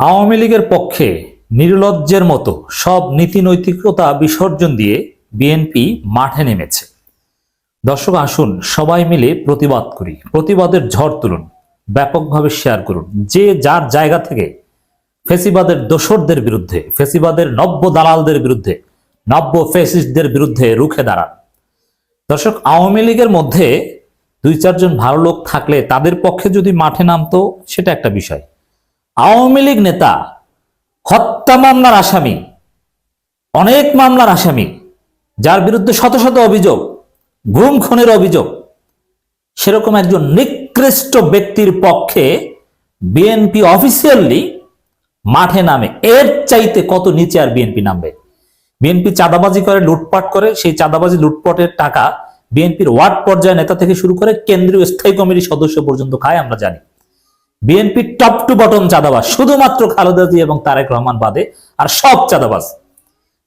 আওয়ামী লীগের পক্ষে নির্লজ্জের মতো সব নীতি নৈতিকতা বিসর্জন দিয়ে বিএনপি মাঠে নেমেছে। দর্শক, আসুন সবাই মিলে প্রতিবাদ করি। প্রতিবাদের ঝড় তুলুন, ব্যাপকভাবে শেয়ার করুন। যে যার জায়গা থেকে ফেসিবাদের দোসরদের বিরুদ্ধে, ফেসিবাদের নব্য দালালদের বিরুদ্ধে, নব্য ফেসিস্টদের বিরুদ্ধে রুখে দাঁড়ান। দর্শক, আওয়ামী লীগের মধ্যে দুই চারজন ভালো লোক থাকলে তাদের পক্ষে যদি মাঠে নামতো, সেটা একটা বিষয়। আওয়ামী লীগ নেতা, হত্যা মামলার আসামি, অনেক মামলার আসামি, যার বিরুদ্ধে শত শত অভিযোগ, গুম খুনের অভিযোগ, সেরকম একজন নিকৃষ্ট ব্যক্তির পক্ষে বিএনপি অফিসিয়ালি মাঠে নামে। এর চাইতে কত নিচে আর বিএনপি নামবে? বিএনপি চাঁদাবাজি করে, লুটপাট করে, সেই চাঁদাবাজি, লুটপাটের টাকা বিএনপির ওয়ার্ড পর্যায়ে নেতা থেকে শুরু করে কেন্দ্রীয় স্থায়ী কমিটির সদস্য পর্যন্ত খায়, আমরা জানি। বিএনপি টপ টু বটম চাঁদাবাজ, শুধুমাত্র খালেদা জিয়া এবং তারেক রহমান বাদে আর সব চাঁদাবাজ।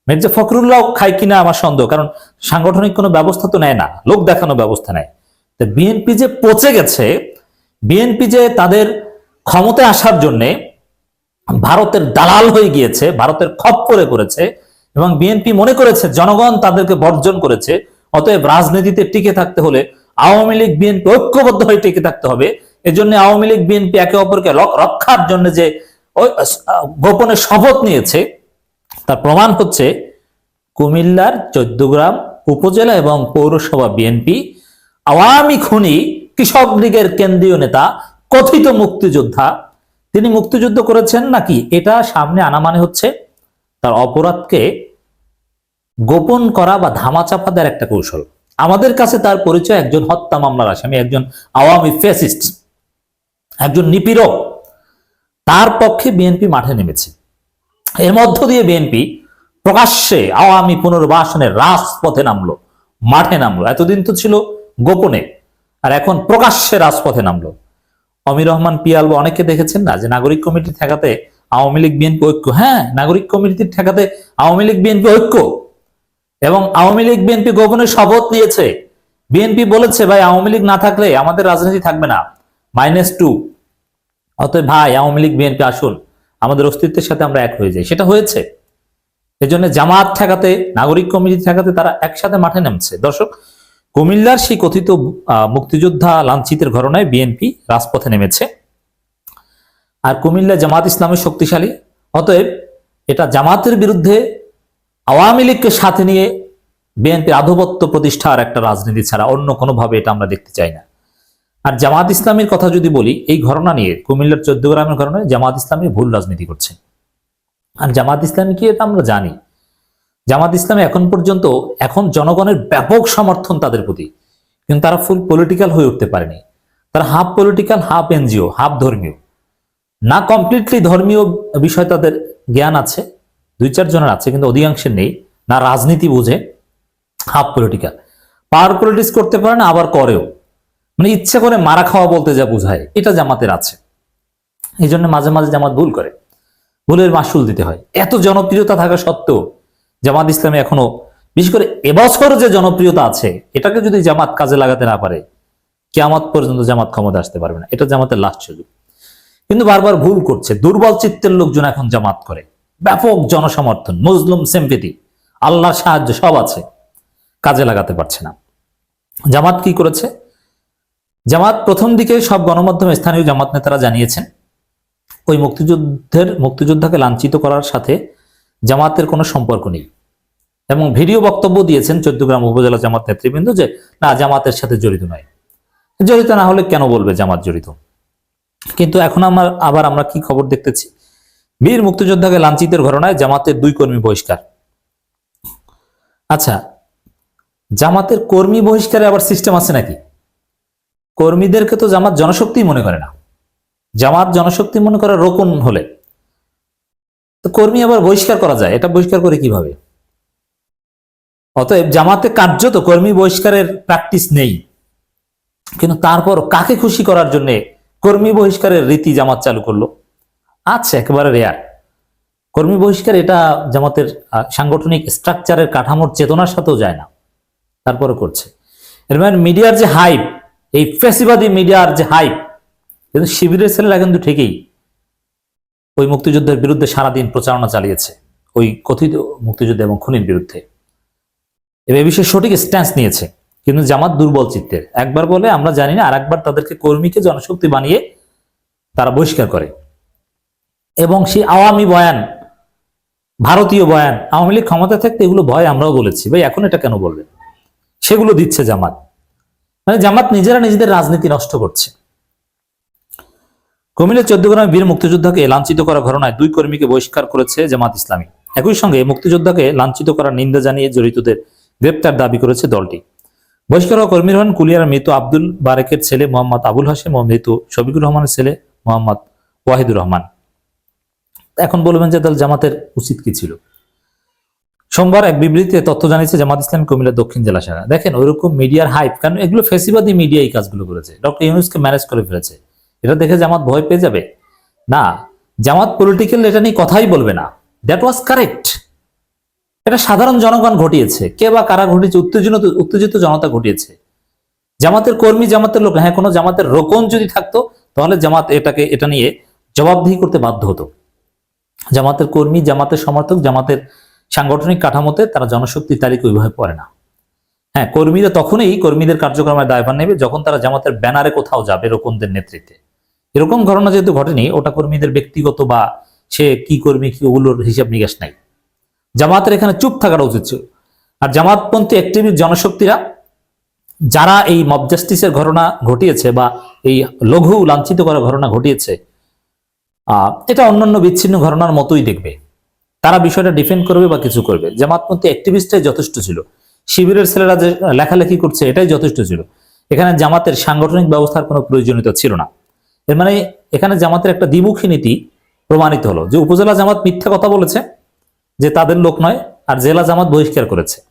মির্জা ফখরুল্লাহ খায় কিনা আমার সন্দেহ, কারণ সাংগঠনিক কোনো ব্যবস্থা তো নেয় না, লোক দেখানো ব্যবস্থা নেয়। তো বিএনপি যে পচে গেছে বিএনপি যে তাদের ক্ষমতায় আসার জন্যে ভারতের দালাল হয়ে গিয়েছে, ভারতের খপ খপ্পরে করেছে, এবং বিএনপি মনে করেছে, জনগণ তাদেরকে বর্জন করেছে, অতএব রাজনীতিতে টিকে থাকতে হলে আওয়ামী লীগ বিএনপি ঐক্যবদ্ধ হয়ে টিকে থাকতে হবে। এজন্য আওয়ামী লীগ, বিএনপি একে অপরকে রক- রক্ষার জন্য যে গোপনে শপথ নিয়েছে, তার প্রমাণ হচ্ছে কুমিল্লার চোদ্দগ্রাম উপজেলা এবং পৌরসভা বিএনপি আওয়ামী খুনি কৃষক লীগের কেন্দ্রীয় নেতা, কথিত মুক্তিযোদ্ধা। তিনি মুক্তিযুদ্ধ করেছেন নাকি? এটা সামনে আনা মানে হচ্ছে তার অপরাধকে গোপন করা বা ধামাচাপা দেওয়ার একটা কৌশল। আমাদের কাছে তার পরিচয় একজন হত্যা মামলার আসামি, একজন আওয়ামী ফেসিস্ট একজন নিপীড়ক তার পক্ষে বিএনপি মাঠে নেমেছে। এর মধ্য দিয়ে বিএনপি প্রকাশ্যে আওয়ামী পুনর্বাসনের রাজপথে নামলো, মাঠে নামলো। এতদিন তো ছিল গোপনে, আর এখন প্রকাশ্যে রাজপথে নামলো। অমির রহমান পিয়াল অনেকে দেখেছেন না যে নাগরিক কমিটি ঠেকাতে আওয়ামী লীগ বিএনপি ঐক্য? হ্যাঁ নাগরিক কমিটির ঠেকাতে আওয়ামী লীগ বিএনপি ঐক্য। এবং আওয়ামী লীগ বিএনপি গোপনে শপথ নিয়েছে। বিএনপি বলেছে, ভাই, আওয়ামী লীগ না থাকলে আমাদের রাজনীতি থাকবে না। মাইনাস টু অতএব ভাই, আওয়ামী লীগ, বিএনপি আসুন। আমাদের অস্তিত্বের সাথে আমরা এক হয়ে যাই। সেটা হয়েছে। এজন্য জামাত ঠেকাতে, নাগরিক কমিটি ঠেকাতে তারা একসাথে মাঠে নামছে। দর্শক, কুমিল্লার সেই কথিত মুক্তিযোদ্ধা লাঞ্ছিতের ঘটনায় বিএনপি রাজপথে নেমেছে। আর কুমিল্লা জামাত ইসলামের শক্তিশালী। অতএব এটা জামাতের বিরুদ্ধে আওয়ামী লীগকে সাথে নিয়ে বিএনপির আধিপত্য প্রতিষ্ঠার একটা রাজনীতি ছাড়া অন্য কোনোভাবে এটা আমরা দেখতে চাই না। আর জামাত ইসলামের কথা যদি বলি, এই ঘটনা নিয়ে, কুমিল্লার চোদ্দ গ্রামের ঘটনায় জামাত ইসলামী ভুল রাজনীতি করছে। আর জামাত ইসলামী কি এটা আমরা জানি? জামাত ইসলামী এখন পর্যন্ত, এখন জনগণের ব্যাপক সমর্থন তাদের প্রতি। কিন্তু তারা ফুল পলিটিক্যাল হয়ে উঠতে পারেনি। তারা half political half NGO half ধর্মীয়। না কমপ্লিটলি ধর্মীয় বিষয় তাদের জ্ঞান আছে, দুই চার জনের আছে, কিন্তু অধিকাংশের নেই। না রাজনীতি বোঝে হাফ পলিটিক্যাল পাওয়ার পলিটিক্স করতে পারে না, আবার করেও। মানে ইচ্ছে করে মারা খাওয়া বলতে যা বোঝায়, এটা জামাতের আছে। এই জন্য মাঝে মাঝে জামাত ভুল করে। ভুলের মাসুল দিতে হয়। এত জনপ্রিয়তা থাকা সত্ত্বেও জামাত ইসলামে এখনও, বিশেষ করে এবছর যে জনপ্রিয়তা আছে, এটাকে যদি জামাত কাজে লাগাতে না পারে, কেয়ামত পর্যন্ত জামাত ক্ষমতা আসতে পারবে না। এটা জামাতের লাস্ট সুযোগ। কিন্তু বারবার ভুল করছে। দুর্বল চিত্তের লোকজন এখন জামাত করে। ব্যাপক জনসমর্থন, মুসলিম সেম্পেতি আল্লাহর সাহায্য সব আছে। কাজে লাগাতে পারছে না। জামাত কি করেছে? জামাত প্রথম দিকে সব গণমাধ্যমে স্থানীয় জামাত নেতারা জানিয়েছেন, ওই মুক্তিযুদ্ধের মুক্তিযোদ্ধাকে লাঞ্ছিত করার সাথে জামাতের কোনো সম্পর্ক নেই। এবং ভিডিও বক্তব্য দিয়েছেন চৌদ্দগ্রাম উপজেলা জামাত নেতৃবৃন্দ যে, না, জামাতের সাথে জড়িত নয়। জড়িত না হলে কেন বলবে জামাত জড়িত? কিন্তু এখন আমার, আবার আমরা কি খবর দেখতেছি? বীর মুক্তিযোদ্ধাকে লাঞ্ছিতের ঘটনায় জামাতের দুই কর্মী বহিষ্কার। আচ্ছা জামাতের কর্মী বহিষ্কারে আবার সিস্টেম আছে নাকি? কর্মীদেরকে তো জামাত জনশক্তি মনে করে না। জামাত জনশক্তি মনে করে রোকন হলে। তো কর্মী আবার বহিষ্কার করা যায়, এটা বহিষ্কার করে কীভাবে? অতএব জামাতে কার্যত কর্মী বহিষ্কারের প্র্যাকটিস নেই। কিন্তু তারপর কাকে খুশি করার জন্য কর্মী বহিষ্কারের রীতি জামাত চালু করল? আচ্ছা একেবারে রেয়ার কর্মী বহিষ্কার এটা জামাতের সাংগঠনিক স্ট্রাকচারের কাঠামোর চেতনার সাথেও যায় না। তারপরে করছে। এর মানে মিডিয়ার যে হাইপ এই ফেসিবাদী মিডিয়ার যে হাইপ, কিন্তু শিবিরের ছেলেরা কিন্তু ঠিকই ওই মুক্তিযুদ্ধের বিরুদ্ধে সারাদিন প্রচারণা চালিয়েছে, ওই কথিত মুক্তিযুদ্ধ এবং খুনির বিরুদ্ধে। এবার বিষয়ে সঠিক স্ট্যান্স নিয়েছে, কিন্তু জামাত দুর্বল চিত্তের। একবার বলে আমরা জানি না আর একবার তাদেরকে কর্মীকে জনশক্তি বানিয়ে তারা বহিষ্কার করে। এবং সেই আওয়ামী বয়ান, ভারতীয় বয়ান, আওয়ামী লীগ ক্ষমতা থাকতে এগুলো ভয় আমরাও বলেছি, ভাই এখন এটা কেন বলবেন? সেগুলো দিচ্ছে জামাত। মানে জামাত নিজেরা নিজেদের রাজনীতি নষ্ট করছে। কুমিল্লার চোদ্দগ্রামে বীর মুক্তিযোদ্ধাকে লাঞ্ছিত করার ঘটনায় দুই কর্মীকে বহিষ্কার করেছে জামাত ইসলামী। একই সঙ্গে মুক্তিযোদ্ধাকে লাঞ্ছিত করার নিন্দা জানিয়ে জড়িতদের গ্রেপ্তার দাবি করেছে দলটি। বহিষ্কার হওয়া কর্মীর হন কুলিয়ার মৃত আব্দুল বারেকের ছেলে মোহাম্মদ আবুল হাসিম ও মৃত শফিকুর রহমানের ছেলে মোহাম্মদ ওয়াহিদুর রহমান। এখন বলবেন যে দল জামাতের উচিত কি ছিল? সোমবার এক বিবৃতিতে তথ্য জানিয়েছে জামাত ইসলাম কুমিল্লা দক্ষিণ জেলা শাখা। দেখেন, ওইরকম মিডিয়ার হাইপ কারণ এগুলো ফেসিবাদী মিডিয়া এই কাজগুলো করেছে। ডক্টর ইউনুসকে ম্যানেজ করে ফেলেছে। এটা দেখে জামাত ভয় পেয়ে যাবে? না, জামাত পলিটিক্যাল এটা নিয়ে কথাই বলবে না। দ্যাট ওয়াজ কারেক্ট এটা সাধারণ জনগণ ঘটিয়েছে। কে বা কারা ঘটিয়েছে? উত্তেজিত উত্তেজিত জনতা ঘটিয়েছে। জামাতের কর্মী, জামাতের লোক হ্যাঁ কোনো জামাতের রোকন যদি থাকতো, তাহলে জামাত এটাকে, এটা নিয়ে জবাবদিহি করতে বাধ্য হতো। জামাতের কর্মী, জামাতের সমর্থক, জামাতের সাংগঠনিক কাঠামোতে তারা জনশক্তির তালিকা ওইভাবে পড়ে না। হ্যাঁ কর্মীরা তখনই কর্মীদের কার্যক্রমের দায়ভার নেবে যখন তারা জামাতের ব্যানারে কোথাও যাবে রোকনদের নেতৃত্বে। এরকম ঘটনা যেহেতু ঘটেনি ওটা কর্মীদের ব্যক্তিগত বা সে কি কর্মী কি ওগুলোর হিসাব নিকাশ নাই। জামাতের এখানে চুপ থাকাটা উচিত ছিল। আর জামাতপন্থী অ্যাক্টিভিস্ট জনশক্তিরা যারা এই মব জাস্টিসের ঘটনা ঘটিয়েছে বা এই লঘু লাঞ্ছিত করার ঘটনা ঘটিয়েছে আহ, এটা অন্যান্য বিচ্ছিন্ন ঘটনার মতোই দেখবে। তারা বিষয়টা ডিফেন্ড করবে বা কিছু করবে। জামাতপন্থী অ্যাক্টিভিস্টটাই যথেষ্ট ছিল। শিবিরের ছেলেরা যে লেখালেখি করছে, এটাই যথেষ্ট ছিল। এখানে জামাতের সাংগঠনিক ব্যবস্থার কোনো প্রয়োজনীয়তা ছিল না। এর মানে এখানে জামাতের একটা দ্বিমুখী নীতি প্রমাণিত হলো। যে উপজেলা জামাত মিথ্যা কথা বলেছে, যে তাদের লোক নয়, আর জেলা জামাত বহিষ্কার করেছে।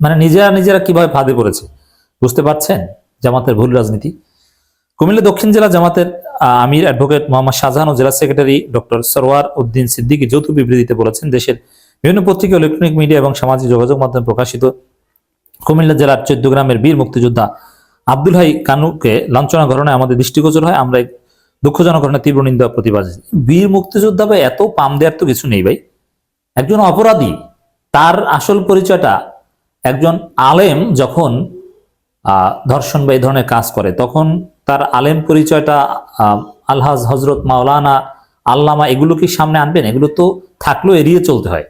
মানে নিজেরা নিজেরা কীভাবে ফাঁদে পড়েছে? বুঝতে পারছেন জামাতের ভুল রাজনীতি? কুমিল্লা দক্ষিণ জেলা জামাতের আমির অ্যাডভোকেট মোহাম্মদ শাহজাহান ও জেলা সেক্রেটারি ডক্টর সরওয়ার উদ্দিন সিদ্দিকী যৌথ বিবৃতিতে বলেছেন, দেশের বিভিন্ন পত্রিকা, ইলেকট্রনিক মিডিয়া এবং সামাজিক যোগাযোগ মাধ্যমে প্রকাশিত কুমিল্লা জেলার চোদ্দ গ্রামের বীর মুক্তিযোদ্ধা আব্দুল হাই কানুকে লাঞ্ছনা ঘটনায় আমাদের দৃষ্টিগোচর হয়। আমরা দুঃখজনক ঘটনা তীব্র নিন্দা প্রতিবাদ বীর মুক্তিযোদ্ধা ভাই, এত পাম দেওয়ার তো কিছু নেই ভাই। একজন অপরাধী, তার আসল পরিচয়টা একজন আলেম যখন ধর্ষণ বা এই ধরনের কাজ করে, তখন তার আলেম পরিচয়টা আলহাজ হজরত মাওলানা আল্লামা এগুলো কি সামনে আনবেন? এগুলো তো থাকলেও এড়িয়ে চলতে হয়।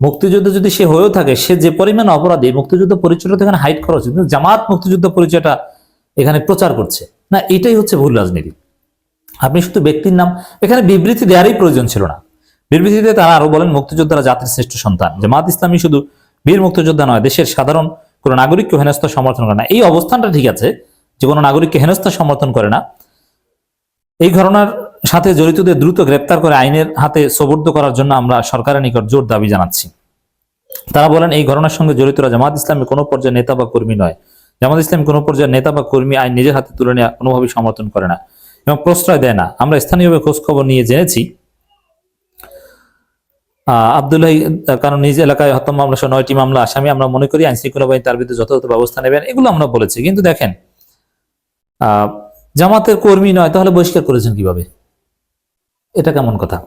মুক্তিযুদ্ধ যদি সে হয়েও থাকে, সে যে পরিমাণ অপরাধী, মুক্তিযুদ্ধ পরিচয়টা এখানে হাইট করা উচিত। কিন্তু জামাত মুক্তিযুদ্ধ পরিচয়টা এখানে প্রচার করছে। না, এটাই হচ্ছে ভুল রাজনীতি। আপনি শুধু ব্যক্তির নাম, এখানে বিবৃতি দেওয়ারই প্রয়োজন ছিল না। বিবৃতিতে তারা আরও বলেন, মুক্তিযোদ্ধারা জাতির শ্রেষ্ঠ সন্তান। জামাত ইসলামী শুধু বীর মুক্তিযোদ্ধা নয়, দেশের সাধারণ কোনো নাগরিককে হেনস্থা সমর্থন করে না। এই অবস্থানটা ঠিক আছে যে কোনো নাগরিককে হেনস্থা সমর্থন করে না। এই ঘটনার সাথে জড়িতদের দ্রুত গ্রেপ্তার করে আইনের হাতে সোবর্দ করার জন্য আমরা সরকারের নিকট জোর দাবি জানাচ্ছি। তারা বলেন, এই ঘটনার সঙ্গে জড়িতরা জামাত ইসলামের কোনো পর্যায়ে নেতা বা কর্মী নয়। জামাত ইসলাম কোনো পর্যায়ে নেতা বা কর্মী আইন নিজের হাতে তুলে নেওয়া কোনোভাবেই সমর্থন করে না এবং প্রশ্রয় দেয় না। আমরা স্থানীয়ভাবে খোঁজখবর নিয়ে জেনেছি আব্দুল্লাহ কারণ নিজ এলাকায় হত্যা মামলা সহ নয়টি মামলা আসামি। আমরা মনে করি আইন শৃঙ্খলা বাহিনী তার বিরুদ্ধে যথাযথ ব্যবস্থা নেবেন, এগুলো আমরা বলেছি। কিন্তু দেখেন জামাতের কর্মী নয়, তাহলে বহিষ্কার করেছেন কীভাবে? এটা কেমন কথা?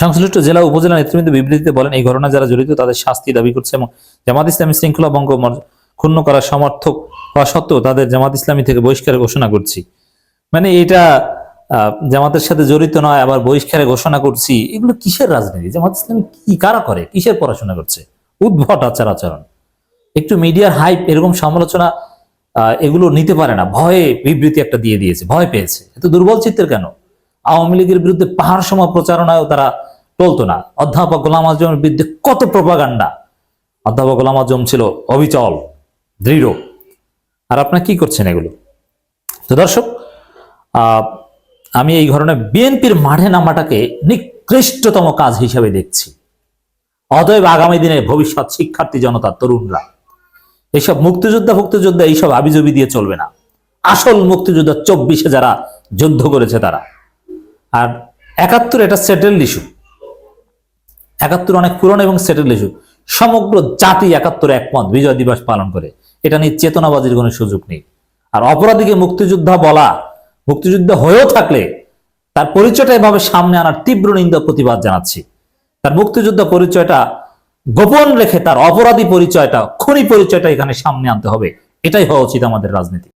সংশ্লিষ্ট জেলা উপজেলা নেতৃবৃন্দ বিবৃতিতে বলেন, এই ঘটনা যারা জড়িত, তাদের শাস্তি দাবি করছে এবং জামাত ইসলামী শৃঙ্খলা ভঙ্গ ক্ষুণ্ণ করার সমর্থক হওয়া সত্ত্বেও তাদের জামাত ইসলামী থেকে বহিষ্কারের ঘোষণা করছি। মানে এটা জামাতের সাথে জড়িত নয়, আবার বহিষ্কারে ঘোষণা করছি, এগুলো কিসের রাজনীতি? জামাত ইসলামী কি, কারা করে? কিসের পড়াশোনা করছে? উদ্ভট আচার আচরণ। একটু মিডিয়ার হাইপ, এরকম সমালোচনা এগুলো নিতে পারে না। ভয়ে বিবৃতি একটা দিয়ে দিয়েছে, ভয় পেয়েছে। এত দুর্বল চিত্তের কেন? আওয়ামী লীগের বিরুদ্ধে পাহাড় সম প্রচারণায়ও তারা টলতো না। অধ্যাপক গোলাম আজমের বিরুদ্ধে কত প্রপাগান্ডা? অধ্যাপক গোলাম আজম ছিল অবিচল, দৃঢ়। আর আপনারা কি করছেন এগুলো? তো দর্শক আমি এই ঘটনায় বিএনপির মাঠে নামাটাকে নিকৃষ্টতম কাজ হিসেবে দেখছি। অতএব আগামী দিনে ভবিষ্যৎ শিক্ষার্থী জনতা, তরুণরা এইসব মুক্তিযোদ্ধা মুক্তিযোদ্ধা এইসব আবিজবি দিয়ে চলবে না। আসল মুক্তিযোদ্ধা চব্বিশে যারা যুদ্ধ করেছে তারা। আর একাত্তর এটা সেটেলড ইস্যু একাত্তর অনেক পুরনো এবং সেটেলড ইস্যু সমগ্র জাতি একাত্তর একমত, বিজয় দিবস পালন করে। এটা নিয়ে চেতনাবাজির কোনো সুযোগ নেই। আর অপরাধীকে মুক্তিযোদ্ধা বলা, মুক্তিযুদ্ধ হয়েও থাকলে তার পরিচয়টা এভাবে সামনে আনার তীব্র নিন্দা প্রতিবাদ জানাচ্ছি। তার মুক্তিযোদ্ধা পরিচয়টা গোপন রেখে তার অপরাধী পরিচয়টা, খনি পরিচয়টা এখানে সামনে আনতে হবে। এটাই হওয়া উচিত আমাদের রাজনীতি।